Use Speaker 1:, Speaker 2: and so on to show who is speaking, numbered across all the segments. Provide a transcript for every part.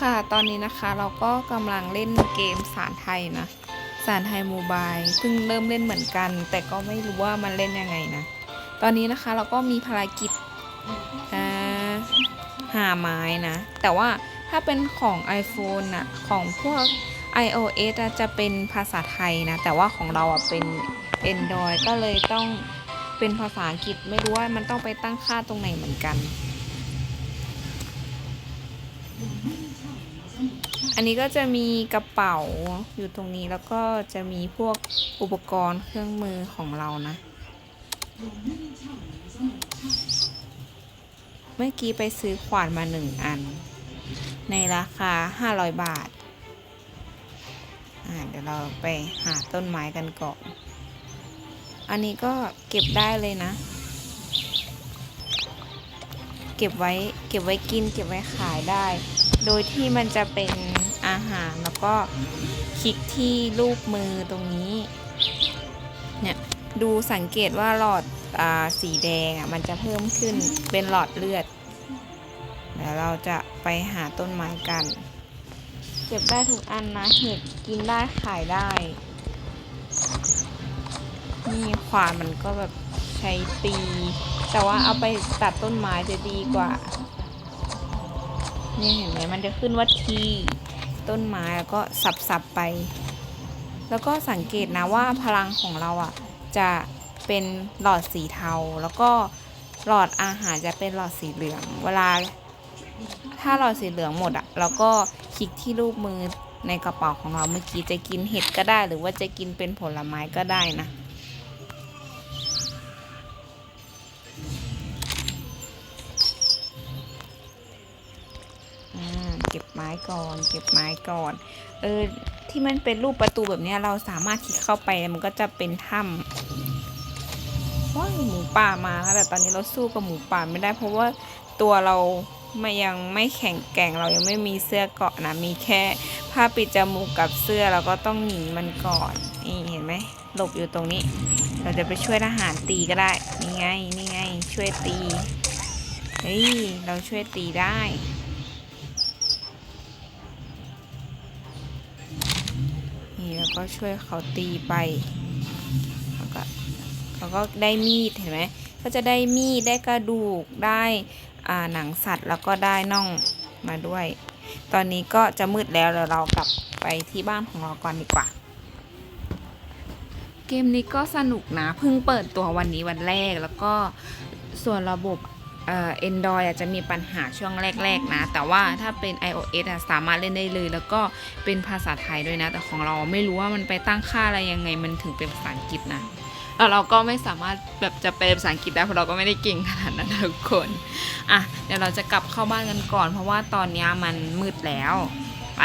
Speaker 1: ค่ะ ตอนนี้นะคะเราก็กำลังเล่นเกมสารไทยนะ สารไทยโมบายเพิ่งเริ่มเล่นเหมือนกัน แต่ก็ไม่รู้ว่ามันเล่นยังไงนะ ตอนนี้นะคะเราก็มีภารกิจหาไม้นะ แต่ว่าถ้าเป็นของ iPhone นะของพวก iOS อจะเป็นภาษาไทยนะ แต่ว่าของเราอะเป็น Android ก็เลยต้องเป็นภาษาอังกฤษ ไม่รู้ว่ามันต้องไปตั้งค่าตรงไหนเหมือนกัน อันนี้ก็จะมีกระเป๋าอยู่ตรงนี้แล้วก็จะมีพวกอุปกรณ์เครื่องมือของเรานะ เมื่อกี้ไปซื้อขวานมาหนึ่งอัน ในราคา 500 บาท อ่าเดี๋ยวเราไปหาต้นไม้กันก่อน อันนี้ก็เก็บได้เลยนะ เก็บไว้เก็บไว้กินเก็บไว้ขายได้โดยที่มันจะเป็น อาหารแล้วก็คลิกที่รูปมือตรงนี้เนี่ยดูสังเกตว่าหลอดอสีแดงอะมันจะเพิ่มขึ้นเป็นหลอดเลือดเดี๋ยวเราจะไปหาต้นไม้กัน เก็บได้ทุกอันนะเห็ดกินได้ขายได้ นี่ขวานมันก็แบบใช้ตี แต่ว่าเอาไปตัดต้นไม้จะดีกว่าเนี่ยเห็นไหมมันจะขึ้นว่าที ต้นไม้แล้วก็สับๆไป แล้วก็สังเกตนะว่าพลังของเราอะจะเป็นหลอดสีเทา แล้วก็หลอดอาหารจะเป็นหลอดสีเหลือง เวลา ถ้าหลอดสีเหลืองหมดอะเราก็คลิกที่รูปมือในกระเป๋าของเราเมื่อกี้จะกินเห็ดก็ได้ หรือว่าจะกินเป็นผลไม้ก็ได้นะ ไม้ก่อน เก็บไม้ก่อน เออที่มันเป็นรูปประตูแบบนี้เราสามารถคลิกเข้าไปมันก็จะเป็นถ้ำว้าหมูป่ามาแล้วแต่ตอนนี้เราสู้กับหมูป่าไม่ได้ เพราะว่าตัวเราไม่ยังไม่แข็งแกร่งเรายังไม่มีเสื้อเกาะนะมีแค่ผ้าปิดจมูกกับเสื้อเราก็ต้องหนีมันก่อนนี่เห็นไหมหลบอยู่ตรงนี้ เราจะไปช่วยทหารตีก็ได้นี่ไงนี่ไงช่วยตีเฮ้ยเราช่วยตีได้ ก็ช่วยเขาตีไปแล้วก็เขาก็ได้มีดเห็นไหมก็จะได้มีดได้กระดูกได้อ่าหนังสัตว์แล้วก็ได้น่องมาด้วย ตอนนี้ก็จะมืดแล้วเดี๋ยวเรากลับไปที่บ้านของเราก่อนดีกว่า เกมนี้ก็สนุกนะเพิ่งเปิดตัววันนี้วันแรกแล้วก็ส่วนระบบ เอ่อ Android อาจจะมีปัญหาช่วงแรก ๆ นะ แต่ว่าถ้าเป็น iOS อะสามารถเล่นได้เลย แล้วก็เป็นภาษาไทยด้วยนะ แต่ของเราไม่รู้ว่ามันไปตั้งค่าอะไรยังไงมันถึงเป็นภาษาอังกฤษนะแล้วเราก็ไม่สามารถแบบจะเป็นภาษาอังกฤษได้เพราะเราก็ไม่ได้เก่งขนาดนั้นทุกคนอะเดี๋ยวเราจะกลับเข้าบ้านกันก่อน เพราะว่าตอนนี้มันมืดแล้วไป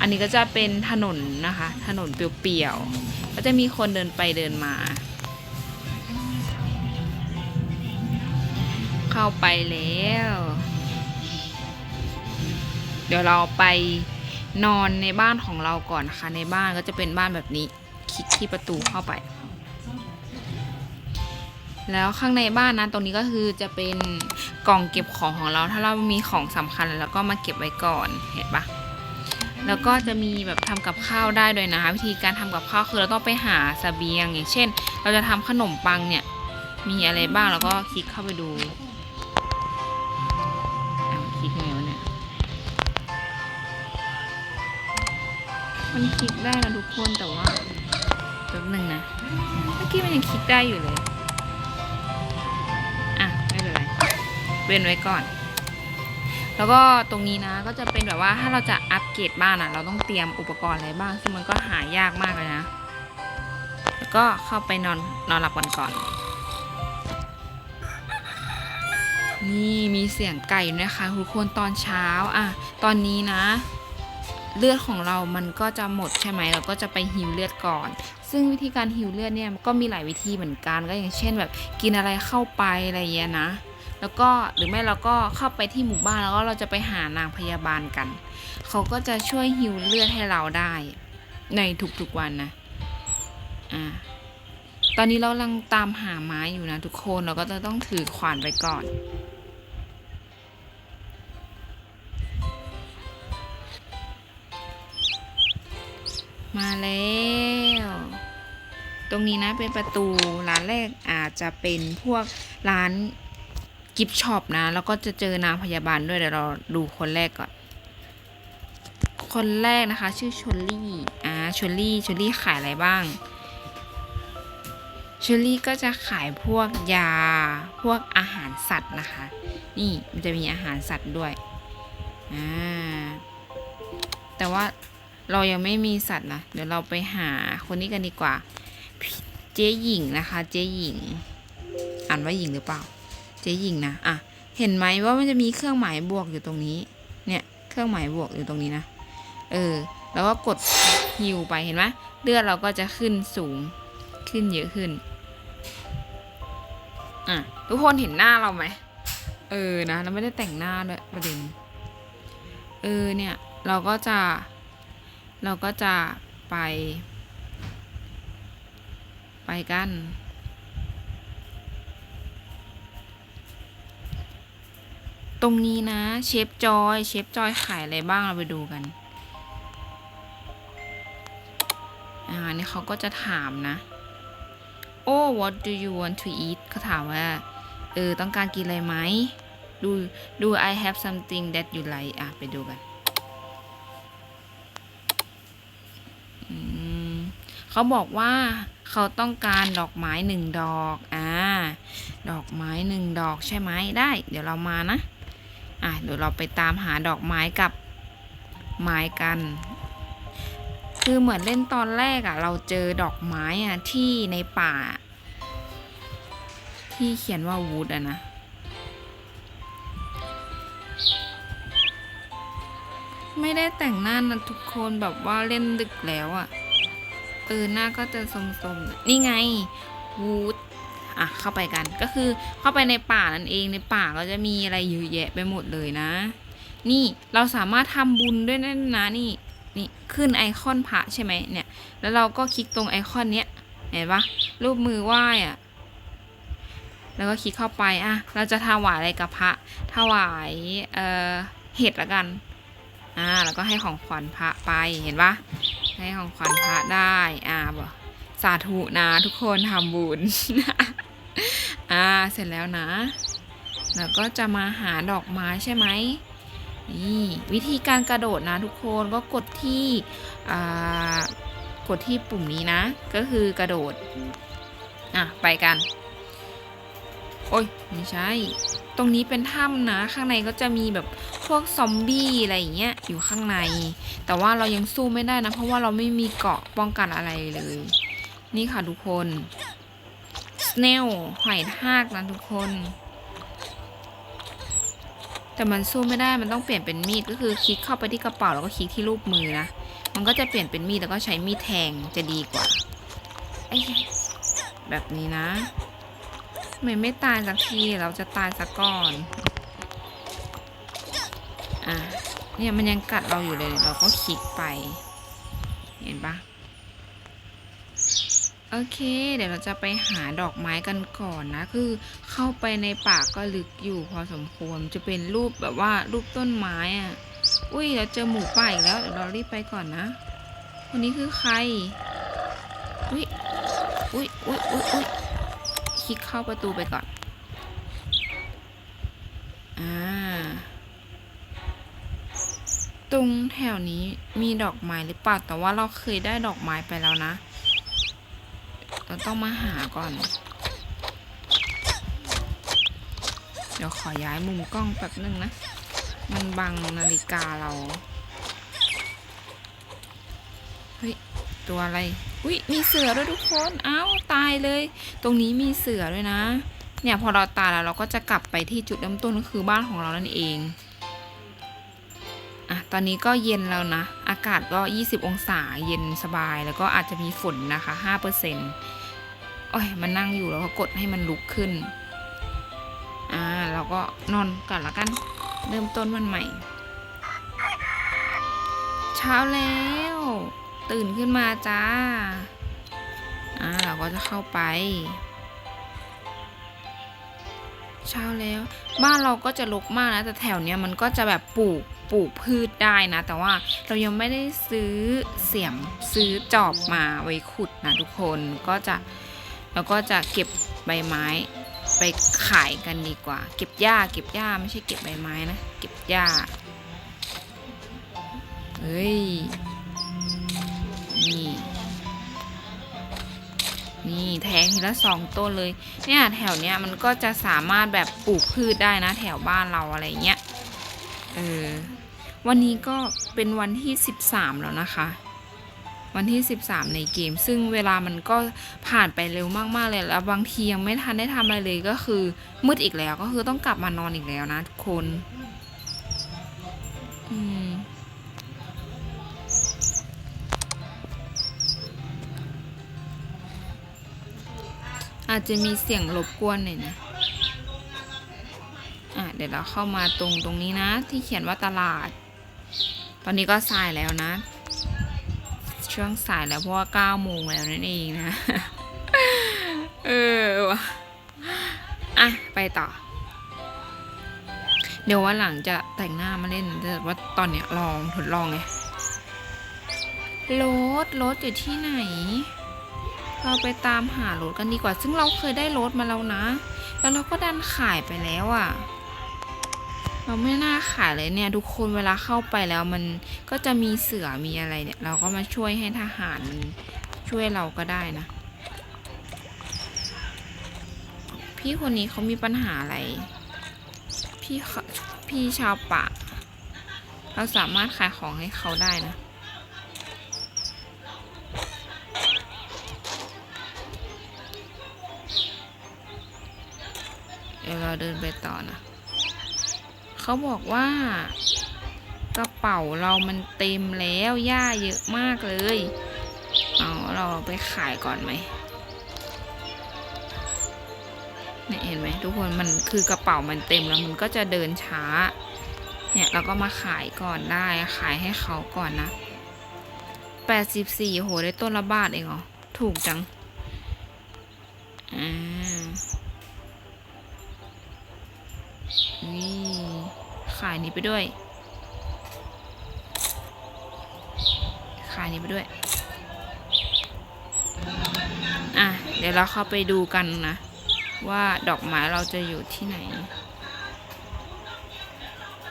Speaker 1: อันนี้ก็จะเป็นถนนนะคะ ถนนเปียวๆก็จะมีคนเดินไปเดินมา เข้าไปแล้ว เดี๋ยวเราไปนอนในบ้านของเราก่อนนะคะ ในบ้านก็จะเป็นบ้านแบบนี้ คลิกที่ประตูเข้าไป แล้วข้างในบ้านนะตรงนี้ก็คือจะเป็นกล่องเก็บของของเรา ถ้าเรามีของสำคัญแล้วก็มาเก็บไว้ก่อนเห็นปะแล้วก็จะมีแบบทำกับข้าวได้ด้วยนะคะวิธีการทำกับข้าวคือเราต้องไปหาสเสบียงอย่างเช่น เราจะทำขนมปังเนี่ยมีอะไรบ้างแล้วก็คลิกเข้าไปดู มันคลิกได้นะทุกคนแต่ว่าแป๊บหนึ่งนะ เมื่อกี้มันยังคลิกได้อยู่เลย อะ ไม่เป็นไร เว้นไว้ก่อน แล้วก็ตรงนี้นะก็จะเป็นแบบว่าถ้าเราจะอัปเกรดบ้านอะ เราต้องเตรียมอุปกรณ์อะไรบ้าง ซึ่งมันก็หายากมากเลยนะ แล้วก็เข้าไปนอนนอนหลับกันก่อน นี่มีเสียงไก่นะคะทุกคนตอนเช้า อะ ตอนนี้นะ เลือดของเรามันก็จะหมดใช่ไหมเราก็จะไปฮิวเลือดก่อน ซึ่งวิธีการฮิวเลือดเนี่ยก็มีหลายวิธีเหมือนกันก็อย่างเช่นแบบกินอะไรเข้าไปอะไรเงี้ยนะ แล้วก็หรือไม่เราก็เข้าไปที่หมู่บ้านแล้วก็เราจะไปหานางพยาบาลกันเขาก็จะช่วยฮิวเลือดให้เราได้ ในทุกๆวันนะอ่าตอนนี้เรากำลังตามหาไม้อยู่นะทุกคนเราก็จะต้องถือขวานไปก่อน มาแล้ว ตรงนี้นะเป็นประตูร้านแรกอาจจะเป็นพวกร้านกิฟช็อปนะ แล้วก็จะเจอนางพยาบาลด้วยเดี๋ยวเราดูคนแรกก่อน คนแรกนะคะ ชื่อชลลี่อ่าชลลี่ชลลี่ขายอะไรบ้างชลลี่ก็จะขายพวกยาพวกอาหารสัตว์นะคะ นี่มันจะมีอาหารสัตว์ด้วยอ่าแต่ว่า เรายังไม่มีสัตว์นะ เดี๋ยวเราไปหาคนนี้กันดีกว่า เจ๊หญิงนะคะ เจ๊หญิง อ่านว่าหญิงหรือเปล่า เจ๊หญิงนะอะเห็นไหมว่ามันจะมีเครื่องหมายบวกอยู่ตรงนี้ เนี่ย เครื่องหมายบวกอยู่ตรงนี้นะ เออ แล้วก็กดฮิวไปเห็นไหมเลือดเราก็จะขึ้นสูง ขึ้นเยอะขึ้น อะ ทุกคนเห็นหน้าเราไหม เออ นะ เราไม่ได้แต่งหน้าด้วยประเด็น เออ เนี่ย เราก็จะ เราก็จะไป ไปกัน ตรงนี้นะเชฟจอยเชฟจอยขายอะไรบ้างเราไปดูกันอ่านี่เขาก็จะถามนะโอ้ what do you want to eat เขาถามว่า เออ ต้องการกินอะไรไหม ดู do I have something that you like อะ ไปดูกัน เขาบอกว่าเขาต้องการดอกไม้หนึ่งดอกอ่าดอกไม้หนึ่งดอกใช่ไหมได้ เดี๋ยวเรามานะอะเดี๋ยวเราไปตามหาดอกไม้กับไม้กัน คือเหมือนเล่นตอนแรกอะ่ะ เราเจอดอกไม้อะ่ะที่ในป่า ที่เขียนว่าวูดอะนะไม่ได้แต่งหน้านะทุกคนแบบว่าเล่นดึกแล้วอะ่ะ เออหน้าก็จะสมๆนี่ไงวูดอะเข้าไปกันก็คือเข้าไปในป่านั่นเองในป่าก็จะมีอะไรเยอะแยะไปหมดเลยนะ นี่เราสามารถทำบุญด้วยนั่นนะนี่นี่ขึ้นไอคอนพระใช่ไหมเนี่ย แล้วเราก็คลิกตรงไอคอนเนี้ยเห็นปะรูปมือไหว้อะแล้วก็คลิกเข้าไปอะเราจะถวายอะไรกับพระถวายเอ่อเห็ดละกันอ่าแล้วก็ให้ของขวัญพระไปเห็นปะ ให้ของขวัญพระได้อ่าบอกสาธุนะทุกคนทำบุญอ่าเสร็จแล้วนะ แล้วก็จะมาหาดอกไม้ใช่ไหมนี่วิธีการกระโดดนะทุกคนก็กดที่กดที่ปุ่มนี้นะ ก็คือกระโดดอะไปกัน โอ้ยไม่ใช่ ตรงนี้เป็นถ้ำนะข้างในก็จะมีแบบพวกซอมบี้อะไรอย่างเงี้ยอยู่ข้างใน แต่ว่าเรายังสู้ไม่ได้นะ เพราะว่าเราไม่มีเกราะป้องกันอะไรเลย นี่ค่ะทุกคนสเนลหอยทากนะทุกคน แต่มันสู้ไม่ได้มันต้องเปลี่ยนเป็นมีดก็คือคลิกเข้าไปที่กระเป๋าแล้วก็คลิกที่รูปมือนะมันก็จะเปลี่ยนเป็นมีดแล้วก็ใช้มีดแทงจะดีกว่าไอแบบนี้นะ ไมไม่ตายสักทีเราจะตายสักก่อน อะ เนี่ยมันยังกัดเราอยู่เลย เราก็คลิกไป เห็นปะโอเค เดี๋ยวเราจะไปหาดอกไม้กันก่อนนะ คือเข้าไปในป่าก็ลึกอยู่พอสมควร จะเป็นรูปแบบว่ารูปต้นไม้อะ อุ้ยเราเจอหมูป่าอีกแล้วเดี๋ยวเรารีบไปก่อนนะ คนนี้คือใคร อุ้ยอุ้ยอุ้ยอุ้ยอุ้ย คลิกเข้าประตูไปก่อน อ่า ตรงแถวนี้มีดอกไม้หรือเปล่า แต่ว่าเราเคยได้ดอกไม้ไปแล้วนะ เราต้องมาหาก่อน เดี๋ยวขอย้ายมุมกล้องแป๊บนึงนะ มันบังนาฬิกาเรา ตัวอะไร อุ้ยมีเสือด้วยทุกคน อ้าวตายเลย ตรงนี้มีเสือด้วยนะ เนี่ยพอเราตายแล้วเราก็จะกลับไปที่จุดเริ่มต้นก็คือบ้านของเรานั่นเองอะตอนนี้ก็เย็นแล้วนะ อากาศก็ 20 องศาเย็นสบาย แล้วก็อาจจะมีฝนนะคะ5%โอ้ยมันนั่งอยู่แล้วก็กดให้มันลุกขึ้น อ่าเราก็นอนก่อนละกัน เริ่มต้นวันใหม่ เช้าแล้ว ตื่นขึ้นมาจ้า อ่า เราก็จะเข้าไป เช้าแล้ว บ้านเราก็จะรกมากนะ แต่แถวเนี้ยมันก็จะแบบปลูกปลูกพืชได้นะ แต่ว่าเรายังไม่ได้ซื้อเสียมซื้อจอบมาไว้ขุดนะทุกคนก็จะเราก็จะเก็บใบไม้ไปขายกันดีกว่า เก็บหญ้า เก็บหญ้าไม่ใช่เก็บใบไม้นะ เก็บหญ้า เฮ้ย นี่ นี่แทงทีละสองต้นเลย เนี่ยแถวเนี้ยมันก็จะสามารถแบบปลูกพืชได้นะ แถวบ้านเราอะไรเงี้ย เออ วันนี้ก็เป็นวันที่ 13 แล้วนะคะ วันที่ 13 ในเกม ซึ่งเวลามันก็ผ่านไปเร็วมากๆเลย แล้วบางทียังไม่ทันได้ทำอะไรเลยก็คือมืดอีกแล้ว ก็คือต้องกลับมานอนอีกแล้วนะทุกคน อาจจะมีเสียงรบกวนหน่อยนะอะเดี๋ยวเราเข้ามาตรงตรงนี้นะ ที่เขียนว่าตลาด ตอนนี้ก็สายแล้วนะ ช่วงสายแล้วเพราะว่า9โมงแล้วนั่นเองนะ เออว่ะอะ ไปต่อ เดี๋ยววันหลังจะแต่งหน้ามาเล่นแต่ว่าตอนเนี้ยลองทดลองไงรถรถอยู่ที่ไหน เราไปตามหารถกันดีกว่า ซึ่งเราเคยได้รถมาแล้วนะ แล้วเราก็ดันขายไปแล้วอะ่ะ เราไม่น่าขายเลยเนี่ย ทุกคนเวลาเข้าไปแล้วมันก็จะมีเสือมีอะไรเนี่ย เราก็มาช่วยให้ทหารมันช่วยเราก็ได้นะ พี่คนนี้เขามีปัญหาอะไร พี่เขาพี่ชาวป่า เราสามารถขายของให้เขาได้นะ เดี๋ยวเราเดินไปต่อนะเขาบอกว่ากระเป๋าเรามันเต็มแล้วหญ้าเยอะมากเลย เอาเราไปขายก่อนไหมเนี่ยเห็นไหมทุกคนมันคือกระเป๋ามันเต็มแล้วมันก็จะเดินช้า เนี่ยเราก็มาขายก่อนได้ขายให้เขาก่อนนะแปดสิบสี่โหได้ต้นละบาทเองเหรอ ถูกจัง อ่า นี่ขายนี้ไปด้วย ขายนี้ไปด้วย อะ เดี๋ยวเราเข้าไปดูกันนะ ว่าดอกไม้เราจะอยู่ที่ไหน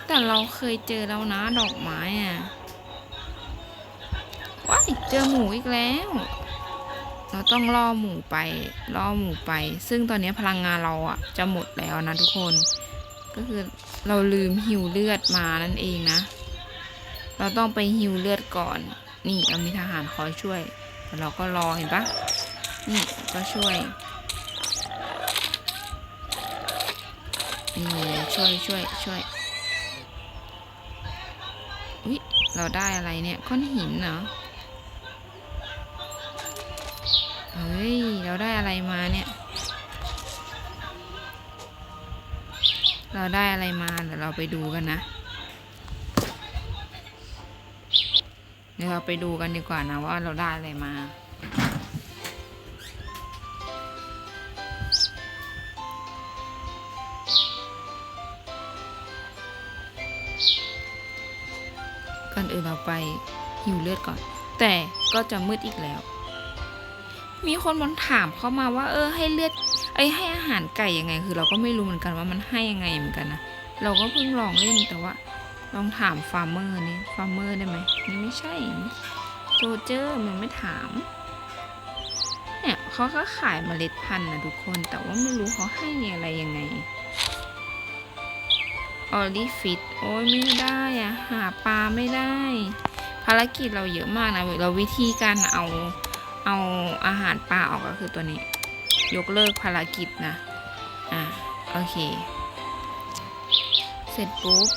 Speaker 1: แต่เราเคยเจอแล้วนะดอกไม้อะ ว้ายเจอหมูอีกแล้วเราต้องล่อหมูไปล่อหมูไป ซึ่งตอนนี้พลังงานเราอะจะหมดแล้วนะทุกคน ก็คือเราลืมหิวเลือดมานั่นเองนะ เราต้องไปหิวเลือดก่อน นี่เรามีทหารคอยช่วยแต่เราก็รอเห็นปะนี่ก็ช่วยนี่ช่วยช่วยช่วยอุ๊ยเราได้อะไรเนี่ยก้อนหินเหรอเฮ้ย เราได้อะไรมาเนี่ย เราได้อะไรมาเดี๋ยวเราไปดูกันนะ เดี๋ยวเราไปดูกันดีกว่านะว่าเราได้อะไรมา ก่อนอื่นเราไปหิวเลือดก่อน แต่ก็จะมืดอีกแล้ว มีคนมาถามเข้ามาว่า เออให้เลือด ไอ้ให้อาหารไก่ยังไง คือเราก็ไม่รู้เหมือนกันว่ามันให้ยังไงเหมือนกันนะเราก็เพิ่งลองเล่นแต่ว่า ลองถามฟาร์มเมอร์นี่ฟาร์มเมอร์ได้ไหมนี่ไม่ใช่โจเจอร์มันไม่ถามเนี่ยเขาก็ขายเมล็ดพันธุ์นะทุกคนแต่ว่าไม่รู้เขาให้อะไรยังไงออลิฟิตโอ้ยไม่ได้อะหาปลาไม่ได้ ภารกิจเราเยอะมากนะเราวิธีการเอาเอาอาหารปลาออกก็คือตัวนี้ ยกเลิกภารกิจนะ อะโอเค เสร็จปุ๊บ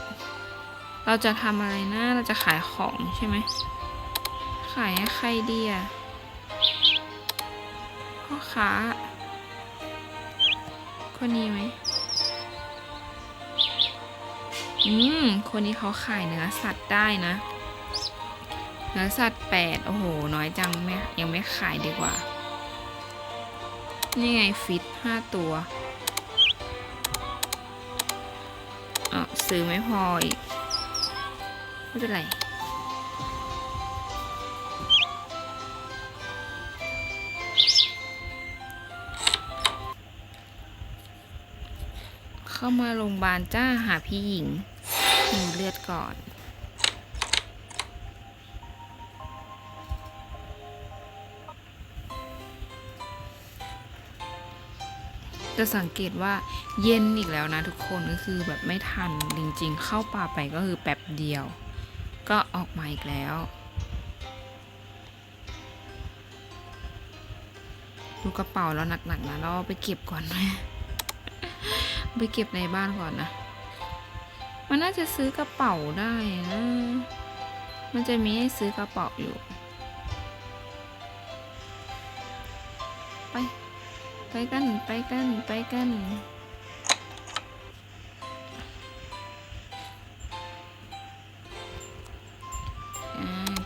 Speaker 1: เราจะทำอะไรนะ เราจะขายของใช่ไหม ขายให้ใครดีอะพ่อค้า คนนี้ไหมอืม คนนี้เขาขายเนื้อสัตว์ได้นะ เนื้อสัตว์แปดโอ้โห น้อยจังไม่ยังไม่ขายดีกว่า นี่ไงฟิตห้าตัวเอาซื้อไม่พออีก ไม่เป็นไรเข้ามาโรงพยาบาลจ้าหาพี่หญิงมีเลือดก่อน จะสังเกตว่าเย็นอีกแล้วนะทุกคนก็คือแบบไม่ทันจริงๆ เข้าป่าไปก็คือแป๊บเดียว ก็ออกมาอีกแล้ว ดูกระเป๋าแล้วหนักๆนะเราไปเก็บก่อนไหมไปเก็บในบ้านก่อนนะ มันน่าจะซื้อกระเป๋าได้นะ มันจะมีให้ซื้อกระเป๋าอยู่ ไป ไปกัน ไปกัน ไปกัน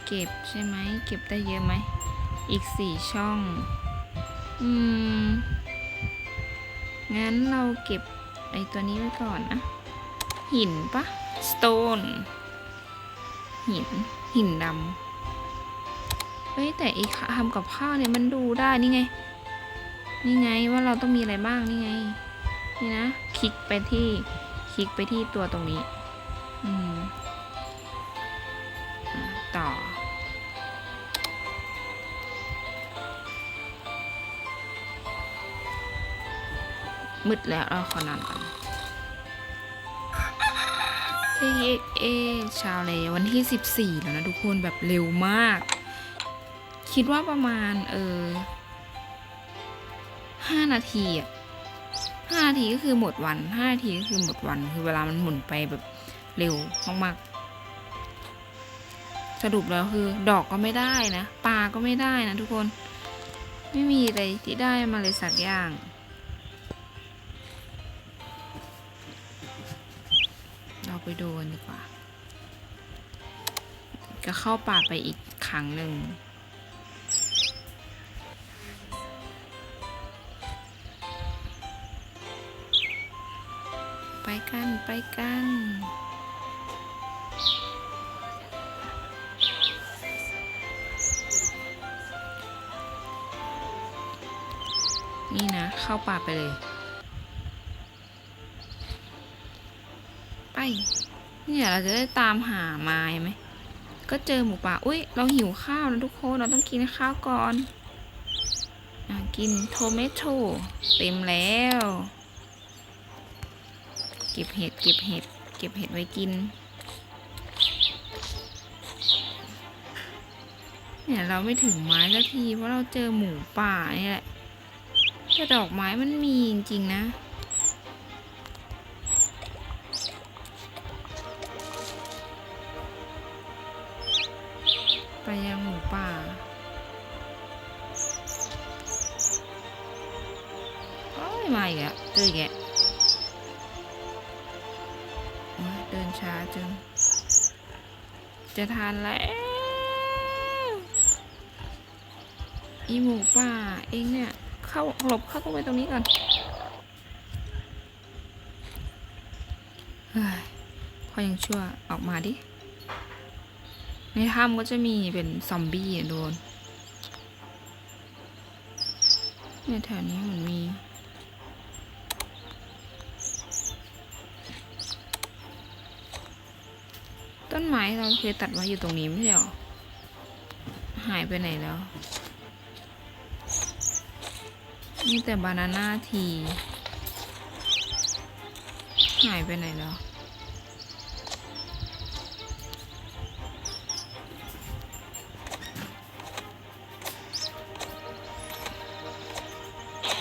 Speaker 1: เก็บใช่ไหม เก็บได้เยอะไหม อีกสี่ช่อง อืม งั้นเราเก็บไอตัวนี้ไว้ก่อนนะ หินปะ stone หิน หินดำเฮ้ยแต่ไอทำกับข้าวเนี่ยมันดูได้นี่ไง นี่ไงว่าเราต้องมีอะไรบ้างนี่ไง นี่นะ คลิกไปที่ คลิกไปที่ตัวตรงนี้ อืมต่อ มืดแล้วเราขอนอนก่อนเอ๊ะเอ๊ะช้าเลยวันที่สิบสี่แล้วนะทุกคนแบบเร็วมาก คิดว่าประมาณ เออ ห้านาทีอะห้านาทีก็คือหมดวันห้านาทีก็คือหมดวันคือเวลามันหมุนไปแบบเร็วมากๆสรุปแล้วคือ ดอกก็ไม่ได้นะปลาก็ไม่ได้นะทุกคน ไม่มีอะไรที่ได้มาเลยสักอย่างเราไปดูกันดีกว่า ก็เข้าป่าไปอีกครั้งหนึ่ง ไปกันไปกัน นี่นะ เข้าป่าไปเลย ไป เนี่ยเราจะได้ตามหาไม้ไหม ก็เจอหมูป่า อุ้ยเราหิวข้าวนะทุกคน เราต้องกินข้าวก่อนอกินโทเมโตเต็มแล้ว เก็บเห็ดเก็บเห็ดเก็บเห็ดไว้กิน เนี่ยเราไม่ถึงไม้สักทีเพราะเราเจอหมูป่านี่แหละแต่ดอกไม้มันมีจริงๆนะไปยังหมูป่า โอ้ยมาอีกแล้วเจออีกแล้ ช้าจัง จะทานแล้ว อีหมูป่าเองเนี่ย เข้าหลบเข้าไปตรงนี้ก่อนเฮ้ยพอยังชั่วออกมาดิ ในถ้ำก็จะมีเป็นซอมบี้อะโดนเนี่ยแถวนี้เหมือนมี ไม้เราเคยตัดไว้อยู่ตรงนี้ไม่ใช่หรอ หายไปไหนแล้วมีแต่บานาน่าที หายไปไหนแล้ว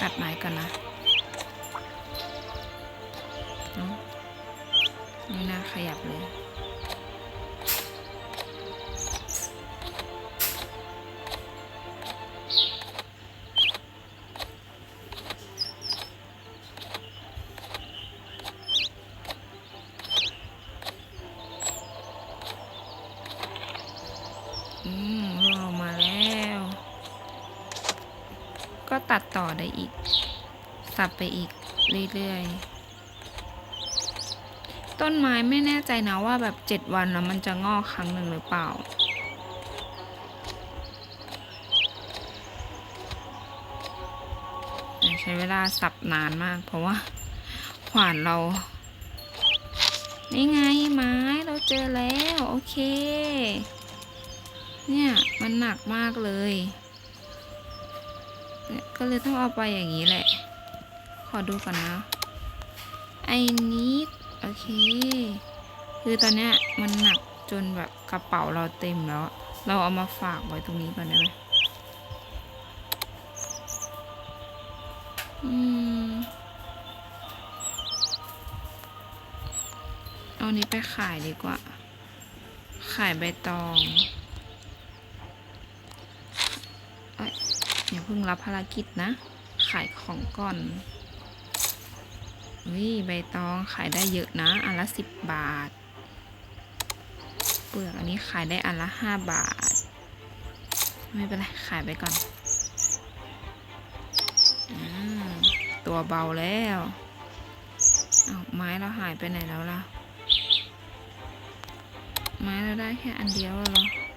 Speaker 1: ตัดไม้กันนะเอ้าไม่น่าขยับเลย ตัดต่อได้อีก สับไปอีกเรื่อยๆ ต้นไม้ไม่แน่ใจนะว่าแบบเจ็ดวันแล้วมันจะงอกครั้งหนึ่งหรือเปล่า ใช้เวลาสับนานมากเพราะว่า ขวานเรา นี่ไงไม้เราเจอแล้ว โอเค เนี่ย มันหนักมากเลย ก็เลยต้องเอาไปอย่างนี้แหละ ขอดูก่อนนะไอ้นี้โอเค คือตอนเนี้ยมันหนักจนแบบกระเป๋าเราเต็มแล้ว เราเอามาฝากไว้ตรงนี้ก่อนได้ไหมอืมเอานี้ไปขายดีกว่า ขายใบตอง พิ่งรับภารกิจนะ ขายของก่อนวิใบตองขายได้เยอะนะอันละสิบบาท เปลือกอันนี้ขายได้อันละห้าบาท ไม่เป็นไร ขายไปก่อนอตัวเบาแล้วเอาไม้เราหายไปไหนแล้วล่ะ ไม้เราได้แค่อันเดียวแล้วเหรอ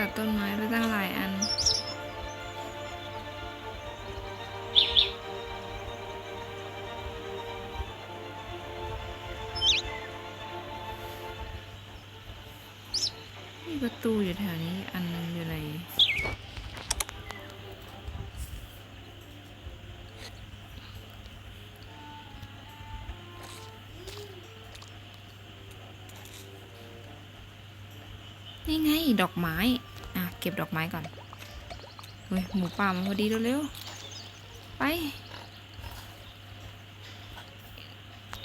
Speaker 1: ตัดต้นไม้ไปตั้งหลายอัน มีประตูอยู่แถวนี้อัน ดอกไม้ อะ เก็บดอกไม้ก่อนเฮ้ยหมูป่ามาพอดีเร็วๆ ไป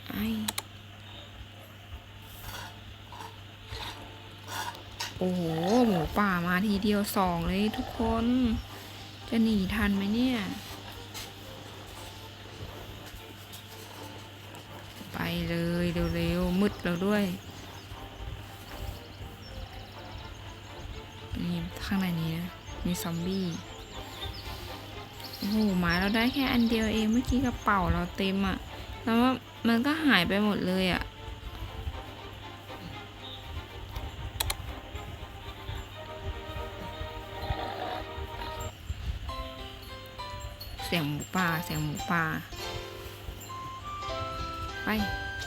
Speaker 1: ไอโอ้โห หมูป่ามาทีเดียวสองเลยทุกคน จะหนีทันไหมเนี่ย ไปเลยเร็วๆ มืดแล้วด้วย ข้างในนี้นะมีซอมบี้โอ้โหไม้เราได้แค่อันเดียวเองเมื่อกี้กระเป๋าเราเต็มอะ่ะแล้วมันก็หายไปหมดเลยอะเสียงหมูป่าเสียงหมูป่าไป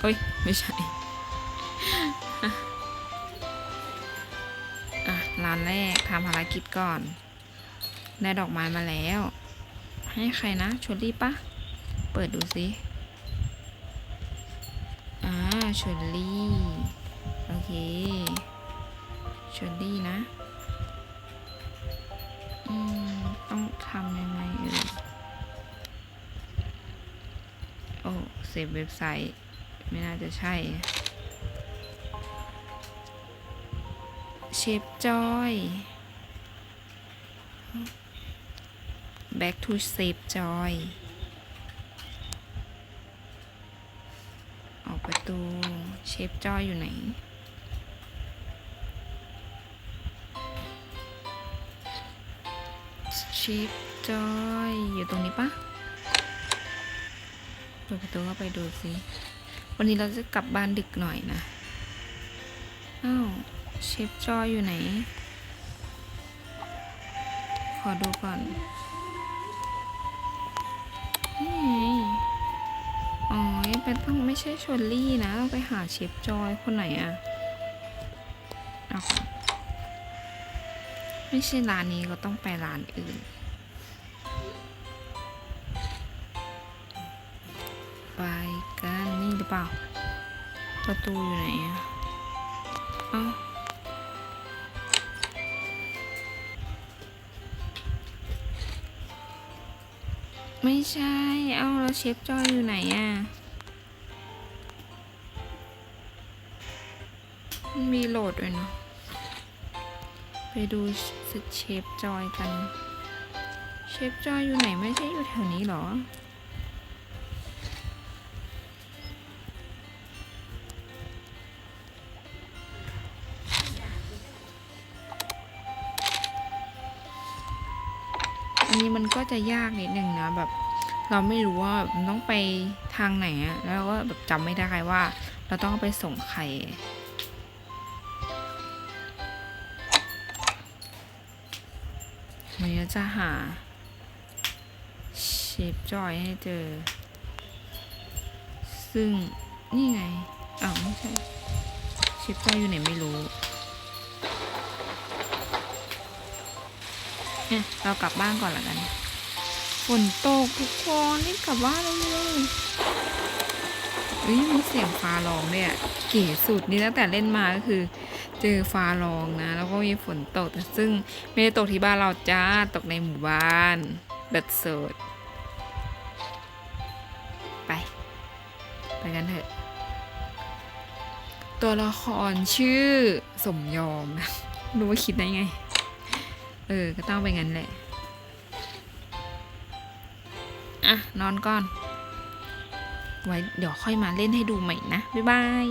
Speaker 1: เฮ้ย ไม่ใช่ อะร้านแรกทำภารกิจก่อน ได้ดอกไม้มาแล้ว ให้ใครนะชวลี่ปะ เปิดดูสิอ่าชวลี่โอเคชวลี่นะอืมต้องทำยังไงเอ่ยโอ้เซฟเว็บไซต์ ไม่น่าจะใช่ ชฟจอย back to save joy ออกประตูเชฟจอยอยู่ไหนเชฟจอยอยู่ตรงนี้ปะเปิดประตูเข้าไปดูสิ วันนี้เราจะกลับบ้านดึกหน่อยนะ อ้าว เชฟจอยอยู่ไหน ขอดูก่อนนี่ไงอ๋อเป็นต้องไม่ใช่ชลลี่นะ ต้องไปหาเชฟจอยคนไหนอะเอาก่อนไม่ใช่ร้านนี้ก็ต้องไปร้านอื่นไปกันนี่หรือเปล่า ประตูอยู่ไหนอะ ใช่ เอาแล้วเชฟจอยอยู่ไหนอะมันมีโหลดด้วยเนาะ ไปดูสึกเชฟจอยกัน เชฟจอยอยู่ไหนไม่ใช่อยู่แถวนี้หรออันนี้มันก็จะยากนิดหนึ่งนะแบบ เราไม่รู้ว่ามันต้องไปทางไหนอะแล้วก็แบบจำไม่ได้ว่า เราต้องไปส่งใครวันนี้จะหาเชฟจอยให้เจอ ซึ่งนี่ไงอ้าวไม่ใช่เชฟจอยอยู่ไหนไม่รู้เนี่ยเรากลับบ้านก่อนละกัน ฝนตกทุกคนรีบกลับบ้านเลยเฮ้ยมีเสียงฟ้าร้องเนี่ยเก๋สุดนี่ตั้งแต่เล่นมาก็คือ เจอฟ้าร้องนะ แล้วก็มีฝนตกแต่ซึ่งไม่ได้ตกที่บ้านเราจ้าตกในหมู่บ้านเบ็ดเสิร์ตไป ไปกันเถอะ ตัวละครชื่อสมยอมนะรู้ว่าคิดได้ไง เออ ก็ต้องไปงั้นแหละ อะนอนก่อน ไว้เดี๋ยวค่อยมาเล่นให้ดูใหม่นะ บ๊ายบาย